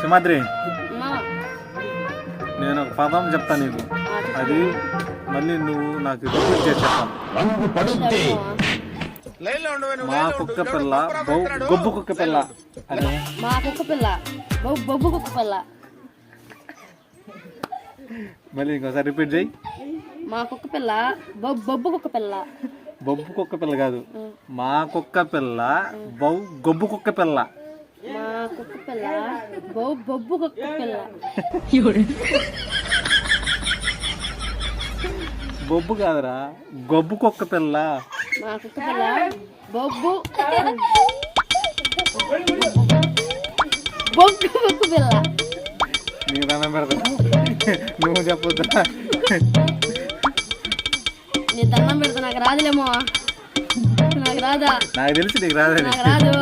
సింహాద్రి నేను ఒక పదం చెప్తా నీకు. అది మళ్ళీ నువ్వు నాకు రిపీట్ చేసి చెప్పాలి. మా కుక్క పిల్ల బౌ- గొబ్బు కుక్క పిల్ల. అని మా కుక్క పిల్ల బొ- బొబ్బు కుక్క పిల్ల. మళ్ళీ ఇంకోసారి రిపీట్ చేయి. మా కుక్క పిల్ల బొ- బొబ్బు కుక్క పిల్ల. బొబ్బు కుక్క పిల్ల కాదు. మా కుక్క పిల్ల బౌ గొబ్బు కుక్క పిల్ల. కుక్క పిల్ల బొబ్బు కుక్క పిల్ల బొబ్బు కాదురా గొబ్బు కుక్క పిల్ల మా కుక్క పిల్ల బొబ్బు బొగ్గు కుక్క పిల్ల నీకు దండం పెడతా. నువ్వు చెప్పొద్దా. నీ దండం పెడతా నాకు రాదులేమో. నాకు రాదా? నాకు తెలిసి నీకు రాదని నాకు రాదు.